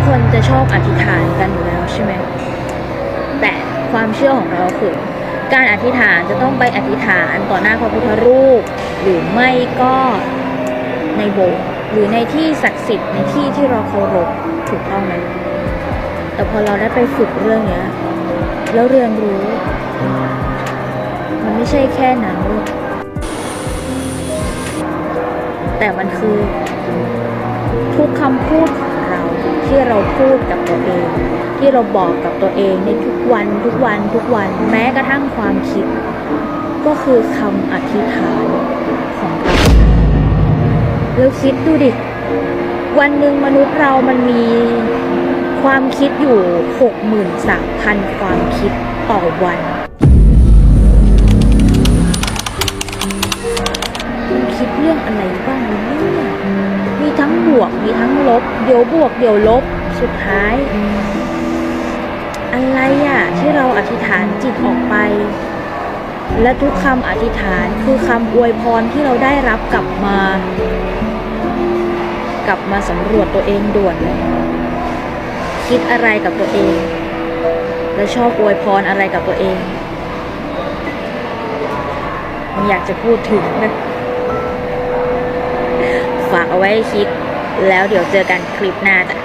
กคนจะชอบอธิษฐานกันอยู่แล้วใช่ไหมแต่ความเชื่อของเราคือการอธิษฐานจะต้องไปอธิษฐานต่อหน้าพระพุทธรูป หรือไม่ก็ในโบสถ์หรือในที่ศักดิ์สิทธิ์ในที่ที่เราเคารพถูกต้องไหมแต่พอเราได้ไปฝึกเรื่องเนี้ยแล้วเรียนรู้ มันไม่ใช่แค่นั้นแต่มันคือ ทุกคำพูด ที่เราพูดกับตัวเอง ที่เราบอกกับตัวเองในทุกวันทุกวันทุกวันแม้กระทั่งความคิด ก็คือคำอธิษฐานของเราแล้วคิดดูดิ วันหนึ่งมนุษย์เรามันมีความคิดอยู่ 63,000 ความคิดต่อวัน รื่องอะไรบ้างเนี่ยมีทั้งบวกมีทั้งลบเดี๋ยวบวกเดี๋ยวลบสุดท้าย อะไรอะที่เราอธิษฐานจิตออกไป และทุกคำอธิษฐานคือคำอวยพรที่เราได้รับกลับมา กลับมาสำรวจตัวเองด่วนเลยคิดอะไรกับตัวเอง และชอบอวยพรอะไรกับตัวเอง อยากจะพูดถึงนะ เอาไว้คิด แล้วเดี๋ยวเจอกันคลิปหน้าจ้ะ